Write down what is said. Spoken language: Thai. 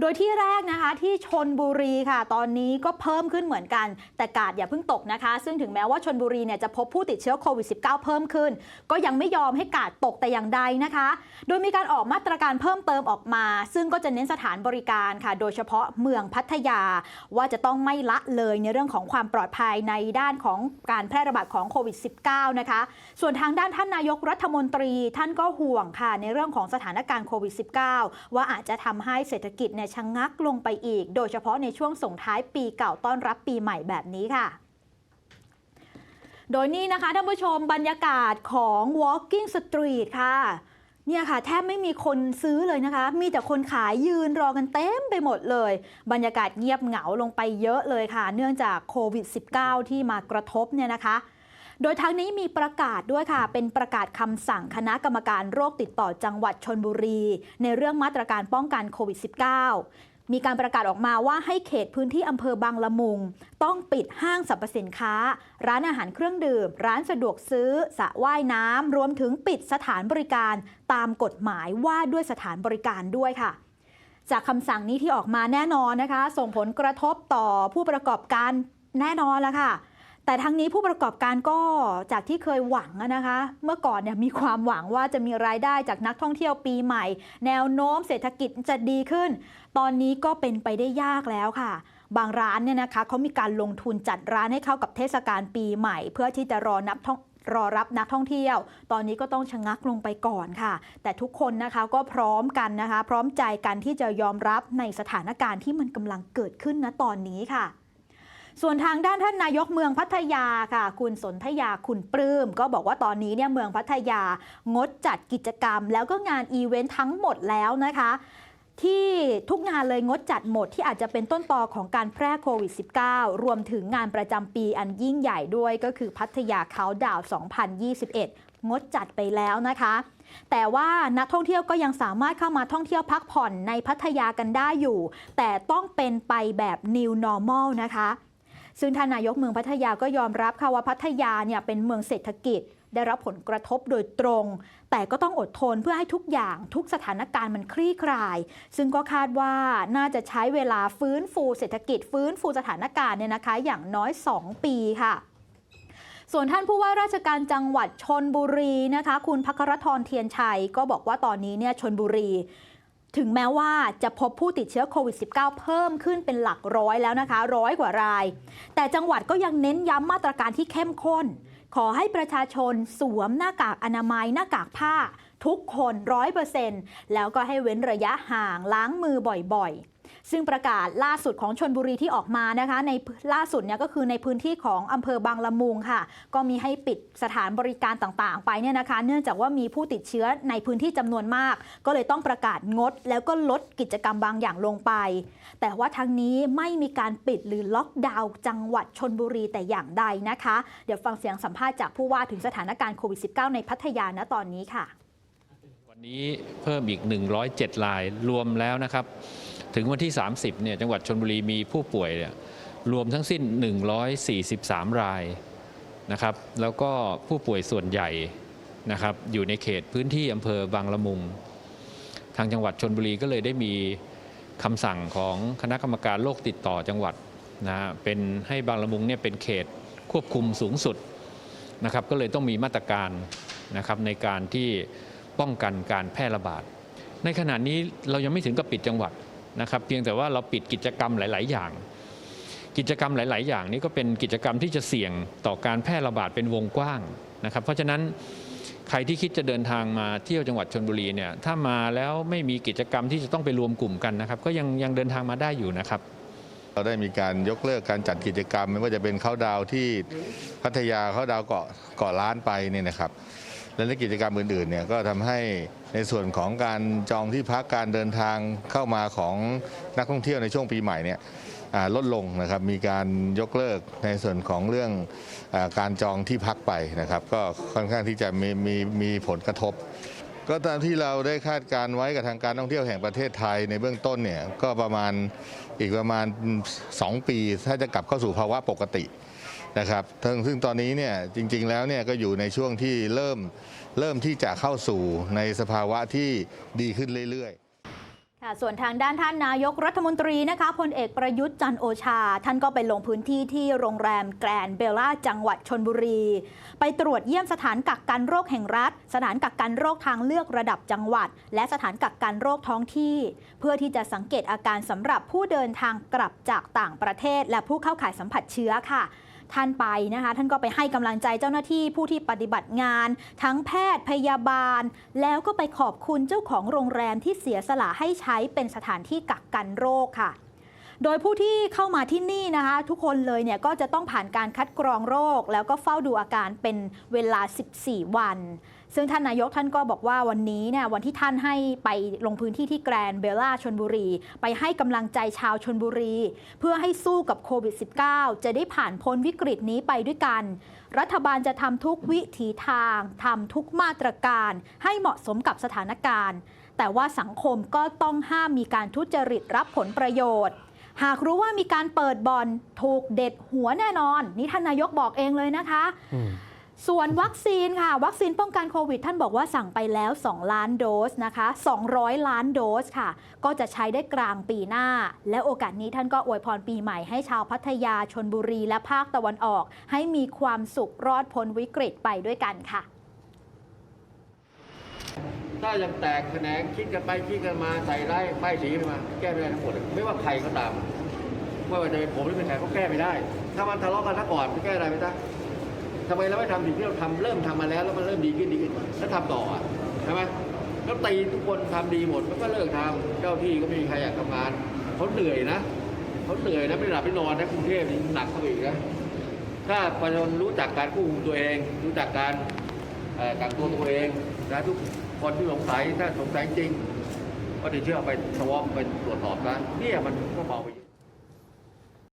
โดยที่แรกนะคะที่ชนบุรีค่ะ ตอนนี้ก็เพิ่มขึ้นเหมือนกัน แต่กาดอย่าเพิ่งตกนะคะ ซึ่งถึงแม้ว่าชนบุรีเนี่ยจะพบผู้ติดเชื้อโควิด -19 เพิ่มขึ้น ก็ยังไม่ยอมให้กาดตกแต่อย่างใดนะคะ โดยมีการออกมาตรการเพิ่มเติมออกมา ซึ่งก็จะเน้นสถานบริการค่ะ โดยเฉพาะเมืองพัทยา ว่าจะต้องไม่ละเลยในเรื่องของความปลอดภัยในด้านของการแพร่ระบาดของโควิด -19 นะคะ ส่วนทางด้านท่านนายกรัฐมนตรีท่านก็ห่วงค่ะในเรื่องของสถานการณ์โควิด -19 ว่าอาจจะทำให้เศรษฐกิจเนี่ยชะงงักลงไปอีก โดยเฉพาะในช่วงส่งท้ายปีเก่าต้อนรับปีใหม่แบบนี้ค่ะโดยนี่นะคะท่านผู้ชมบรรยากาศของ Walking Street ค่ะ เนี่ยค่ะ แทบไม่มีคนซื้อเลยนะคะ มีแต่คนขายยืนรอกันเต็มไปหมดเลย บรรยากาศเงียบเหงาลงไปเยอะเลยค่ะ เนื่องจากโควิด -19 ที่มากระทบเนี่ยนะคะ โดยทั้งนี้มีประกาศด้วยค่ะ เป็นประกาศคำสั่งคณะกรรมการโรคติดต่อจังหวัดชนบุรี ในเรื่องมาตรการป้องกันโควิด -19 มีการประกาศออกมาว่าให้เขตพื้นที่อำเภอบางละมุง ต้องปิดห้างสรรพสินค้า ร้านอาหารเครื่องดื่ม ร้านสะดวกซื้อสระว่ายน้ำรวมถึงปิดสถานบริการตามกฎหมายว่าด้วยสถานบริการด้วยค่ะจากคำสั่งนี้ที่ออกมาแน่นอนนะคะ ส่งผลกระทบต่อผู้ประกอบการแน่นอนแล้วค่ะ แต่ทั้งนี้ผู้ประกอบการก็จากที่เคยหวังนะคะ เมื่อก่อนเนี่ยมีความหวังว่าจะมีรายได้จากนักท่องเที่ยวปีใหม่ แนวโน้มเศรษฐกิจจะดีขึ้น ตอนนี้ก็เป็นไปได้ยากแล้วค่ะ บางร้านเนี่ยนะคะเขามีการลงทุนจัดร้านให้เข้ากับเทศกาลปีใหม่ เพื่อที่จะรอนับท่องรอรับนักท่องเที่ยว ตอนนี้ก็ต้องชะงักลงไปก่อนค่ะ แต่ทุกคนนะคะก็พร้อมกันนะคะ พร้อมใจกันที่จะยอมรับในสถานการณ์ที่มันกำลังเกิดขึ้นณตอนนี้ค่ะ ส่วนทางด้านท่านนายกเมืองพัทยาค่ะ คุณสนธยาคุณปลื้ม ก็บอกว่าตอนนี้เนี่ยเมืองพัทยางดจัดกิจกรรม แล้วก็งานอีเวนต์ทั้งหมดแล้วนะคะที่ทุกงานเลยงดจัดหมดที่อาจจะเป็นต้นตอของการแพร่โควิด -19 รวมถึงงานประจำปีอันยิ่งใหญ่ด้วยก็คือพัทยาเขาดาวน์2021 งดจัดไปแล้วนะคะ แต่ว่านักท่องเที่ยวก็ยังสามารถเข้ามาท่องเที่ยวพักผ่อนในพัทยากันได้อยู่ แต่ต้องเป็นไปแบบ new normal นะคะ ซึ่งท่านนายกเมืองพัทยาก็ยอมรับค่ะว่าพัทยาเนี่ยเป็นเมืองเศรษฐกิจ ได้รับผลกระทบโดยตรง แต่ก็ต้องอดทนเพื่อให้ทุกอย่างทุกสถานการณ์มันคลี่คลาย ซึ่งก็คาดว่าน่าจะใช้เวลาฟื้นฟูเศรษฐกิจ ฟื้นฟูสถานการณ์เนี่ยนะคะ อย่างน้อย 2 ปีค่ะส่วนท่านผู้ว่าราชการจังหวัดชนบุรีนะคะ คุณพัครทรเทียนชัย ก็บอกว่าตอนนี้เนี่ยชนบุรี ถึงแม้ว่าจะพบผู้ติดเชื้อโควิด -19 เพิ่มขึ้นเป็นหลักร้อยแล้วนะคะ ร้อยกว่าราย แต่จังหวัดก็ยังเน้นย้ำมาตรการที่เข้มข้น ขอให้ประชาชนสวมหน้ากากอนามัยหน้ากากผ้า ทุกคนร้อยเปอร์เซ็นต์แล้วก็ให้เว้นระยะห่างล้างมือบ่อยๆ ซึ่งประกาศล่าสุดของชนบุรีที่ออกมานะคะ ในล่าสุดเนี่ยก็คือในพื้นที่ของอำเภอบางละมุงค่ะ ก็มีให้ปิดสถานบริการต่างๆ ไปเนี่ยนะคะ เนื่องจากว่ามีผู้ติดเชื้อในพื้นที่จำนวนมาก ก็เลยต้องประกาศงด แล้วก็ลดกิจกรรมบางอย่างลงไป แต่ว่าทั้งนี้ไม่มีการปิดหรือล็อกดาวน์จังหวัดชนบุรีแต่อย่างใดนะคะ เดี๋ยวฟังเสียงสัมภาษณ์จากผู้ว่าถึงสถานการณ์โควิด -19 ในพัทยาณตอนนี้ค่ะ วันนี้เพิ่มอีก 107รายรวมแล้วนะครับ ถึงวันที่ 30เนี่ยจังหวัดชนบุรีมีผู้ป่วยเนี่ยรวมทั้งสิ้น 143 รายนะครับแล้วก็ผู้ป่วยส่วนใหญ่นะครับอยู่ในเขตพื้นที่อำเภอบางละมุง ทางจังหวัดชนบุรีก็เลยได้มีคำสั่งของคณะกรรมการโรคติดต่อจังหวัดนะเป็นให้บางละมุงเนี่ยเป็นเขตควบคุมสูงสุดนะครับก็เลยต้องมีมาตรการนะครับในการที่ป้องกันการแพร่ระบาด ในขณะนี้เรายังไม่ถึงกับปิดจังหวัด นะครับเพียงแต่ว่าเราปิดกิจกรรมหลาย ๆ อย่าง กิจกรรมหลาย ๆ อย่างนี้ก็เป็นกิจกรรมที่จะเสี่ยงต่อการแพร่ระบาดเป็นวงกว้างนะครับเพราะฉะนั้นใครที่คิดจะเดินทางมาเที่ยวจังหวัดชนบุรีเนี่ยถ้ามาแล้วไม่มีกิจกรรมที่จะต้องไปรวมกลุ่มกันนะครับ ก็ยังยังเดินทางมาได้อยู่นะครับ เราได้มีการยกเลิกการจัดกิจกรรม ไม่ว่าจะเป็นเข้าดาวที่พัทยาเข้าดาวเกาะเกาะล้านไปเนี่ยนะครับ และในกิจกรรมอื่นๆเนี่ยก็ทำให้ในส่วนของการจองที่พักการเดินทางเข้ามาของนักท่องเที่ยวในช่วงปีใหม่เนี่ยลดลงนะครับมีการยกเลิกในส่วนของเรื่องอการจองที่พักไปนะครับ ก็ค่อนข้างที่จะมีมีมีผลกระทบ ก็ตามที่เราได้คาดการไว้กับทางการท่องเที่ยวแห่งประเทศไทยในเบื้องต้นเนี่ยก็ประมาณอีกประมาณ 2 ปี ถ้าจะกลับเข้าสู่ภาวะปกติ นะครับซึ่งซึ่งตอนนี้เนี่ยจริง ๆ แล้วเนี่ยก็อยู่ในช่วงที่เริ่มเริ่มที่จะเข้าสู่ในสภาวะที่ดีขึ้นเรื่อยๆค่ะส่วนทางด้านท่านนายกรัฐมนตรีนะคะพลเอกประยุทธ์จันโอชา ท่านก็ไปลงพื้นที่ที่โรงแรมแกรนเบลล่าจังหวัดชนบุรี ไปตรวจเยี่ยมสถานกักกันโรคแห่งรัฐ สถานกักกันโรคทางเลือกระดับจังหวัด และสถานกักกันโรคท้องที่ เพื่อที่จะสังเกตอาการสำหรับผู้เดินทางกลับจากต่างประเทศ และผู้เข้าข่ายสัมผัสเชื้อค่ะ ท่านไปนะคะ ท่านก็ไปให้กำลังใจเจ้าหน้าที่ผู้ที่ปฏิบัติงาน ทั้งแพทย์พยาบาล แล้วก็ไปขอบคุณเจ้าของโรงแรมที่เสียสละให้ใช้เป็นสถานที่กักกันโรคค่ะโดยผู้ที่เข้ามาที่นี่นะคะ ทุกคนเลยเนี่ยก็จะต้องผ่านการคัดกรองโรค แล้วก็เฝ้าดูอาการเป็นเวลา 14 วัน ซึ่งท่านนายกท่านก็บอกว่าวันนี้เนี่ยวันที่ท่านให้ไปลงพื้นที่ที่แกรนเบลล่าชนบุรี ไปให้กำลังใจชาวชนบุรี เพื่อให้สู้กับโควิด -19 จะได้ผ่านพ้นวิกฤตนี้ไปด้วยกัน รัฐบาลจะทำทุกวิถีทางทำทุกมาตรการ ให้เหมาะสมกับสถานการณ์ แต่ว่าสังคมก็ต้องห้ามมีการทุจริตรับผลประโยชน์หากรู้ว่ามีการเปิดบอนถูกเด็ดหัวแน่นอน นี่ท่านนายกบอกเองเลยนะคะ ส่วนวัคซีนค่ะ วัคซีนป้องกันโควิด ท่านบอกว่าสั่งไปแล้ว 2 ล้านโดสนะคะ 200 ล้านโดสค่ะ ก็จะใช้ได้กลางปีหน้า และโอกาสนี้ท่านก็อวยพรปีใหม่ให้ชาวพัทยาชนบุรีและภาคตะวันออก ให้มีความสุขรอดพ้นวิกฤตไปด้วยกันค่ะ ถ้ายังแตกแขนงคิดกันไปคิดกันมาใส่ร้ายป้ายสีมา แก้ไม่ได้ทั้งหมดไม่ว่าใครก็ตามไม่ว่าจะเป็นผมหรือเป็นใครก็แก้ไม่ได้ ถ้ามันทะเลาะกันซะก่อนจะแก้อะไรไม่ได้ ทำไมเราไม่ทำสิ่งที่เราทำเริ่มทำมาแล้วแล้วมันเริ่มดีขึ้นดีขึ้นแล้วทำต่อใช่ไหมแล้วตีทุกคนทำดีหมดมันก็เลิกทำเจ้าที่ก็ไม่มีใครอยากทำงานเขาเหนื่อยนะเขาเหนื่อยนะไม่หลับไม่นอนนะกรุงเทพนี่หนักเข้าอีกนะถ้าประชาชนรู้จักการควบคุมตัวเอง รู้จักการกักตัวตัวเองนะทุกคนที่สงสัยถ้าสงสัยจริง ก็จะเชื่อไปสวอปไปตรวจสอบนะเนี่ยมันก็เบาไป